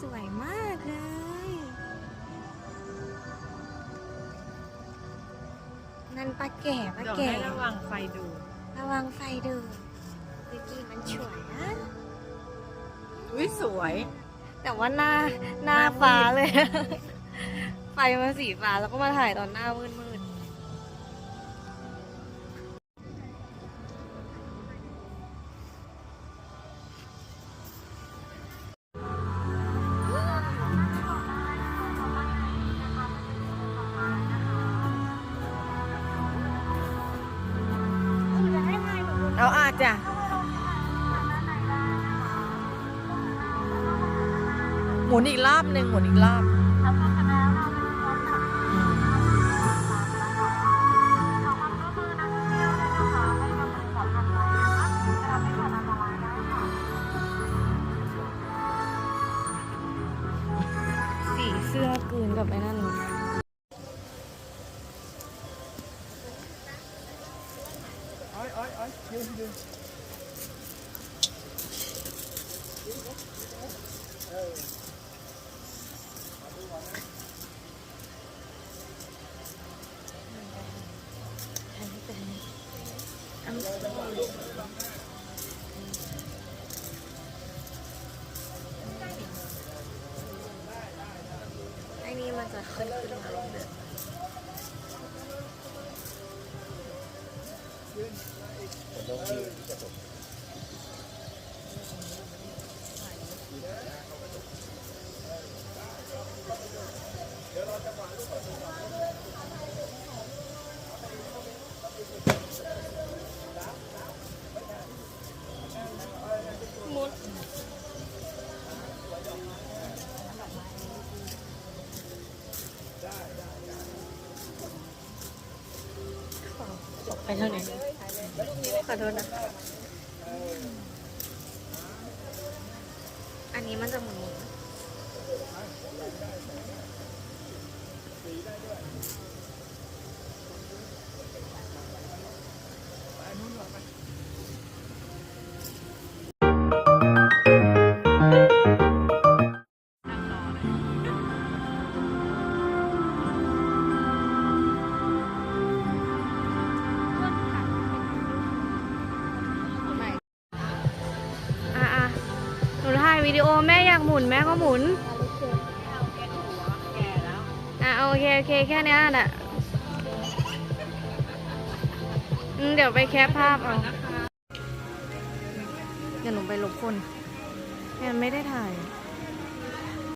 สวยมากเลย นั่นปลาแก่ปลาเดี๋ยวแก่ให้ระวังไฟดู ระวังไฟดูวิกกี้มันสวยนะอุ้ยสวย แต่ว่าหน้าหน้าฟ้าเลย ไฟมาสีฟ้าแล้วก็มาถ่ายตอนหน้ามืดมื เอาอาจจะหมุนอีกรอบหนึ่งหมุนอีกรอบสีเสื้อกืนกับไอ้นั่น ไอ้นี่มันจะขึ้นขึ้นมาลงเลย ไปเท่านี้ขอโทษนะ อันนี้มันจะหมุน วิดีโอแม่อยากหมุนแม่ก็หมุนอะโอเคโอเคแค่เนี้ยน่ะเดี๋ยวไปแคปภาพเอาเดี๋ยวหนูไปลบคนเนี่ยไม่ได้ถ่าย